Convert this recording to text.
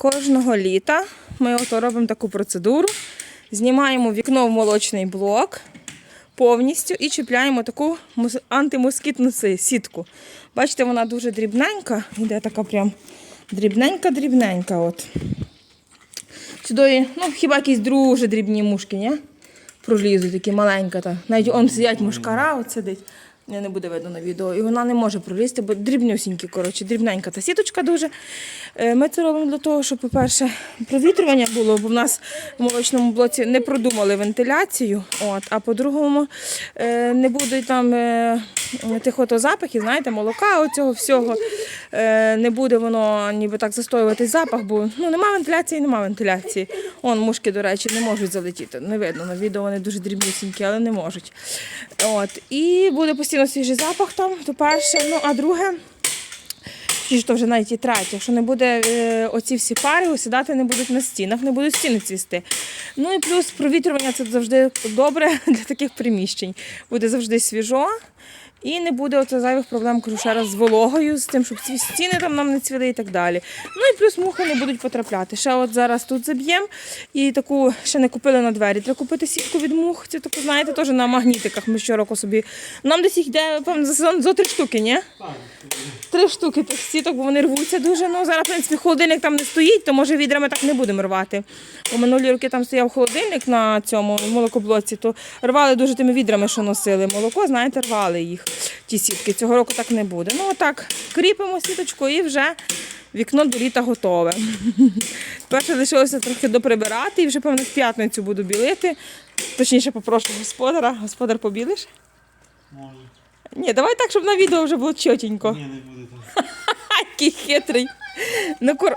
Кожного літа ми ото робимо таку процедуру. Знімаємо вікно в молочний блок повністю і чіпляємо таку антимоскітну сітку. Бачите, вона дуже дрібненька, йде така прям дрібненька-дрібненька. От. Сюди, ну, хіба якісь дуже дрібні мушки, ні? Пролізуть, такі маленька. Навіть он сидять мушкара, от сидить. Не, буде видно на відео. І вона не може пролізти, бо дрібнюсінькі, коротше, дрібненька та сіточка дуже. Е, Ми це робимо для того, щоб, по-перше, провітрювання було, бо в нас в молочному блоці не продумали вентиляцію. От, а по-другому е, не будуть там е, тих ото запахів, знаєте, молока, оцього всього. Е, Не буде воно ніби так застоювати запах, бо ну, нема вентиляції, нема вентиляції. Он мушки, до речі, не можуть залетіти. Не видно на відео, вони дуже дрібнісінькі, але не можуть. От. І буде постійно свіжий запах там, то перше. Ну, а друге, чи то вже навіть і третє, що не буде е, оці всі пари осідати не будуть на стінах, не будуть стіни цвісти. Ну і плюс провітрювання це завжди добре для таких приміщень. Буде завжди свіжо. І не буде оце зайвих проблем, кажу ще раз, з вологою, з тим, щоб ці стіни там нам не цвіли і так далі. Ну і плюс мухи не будуть потрапляти. Ще от зараз тут заб'ємо. І таку ще не купили на двері. Треба купити сітку від мух. Це таку, знаєте, теж на магнітиках. Ми щороку собі. Нам десь їх йде, певно, за сезон зо три штуки, ні? Три штуки тих сіток, бо вони рвуться дуже. Ну зараз, в принципі, холодильник там не стоїть, то може відрами так не будемо рвати. Бо минулі роки там стояв холодильник на цьому молокоблоці, то рвали дуже тими відрами, що носили молоко, знаєте, рвали їх, ті сітки. Цього року так не буде. Ну отак, кріпимо сіточку і вже вікно до літа готове. Перше лишилося трохи доприбирати і вже, певно, в п'ятницю буду білити. Точніше, попрошу господара. Господар побілиш? Може. Ні, давай так, щоб на відео вже було чотенько. Ні, не буде так. Який хитрий. Ну, кор...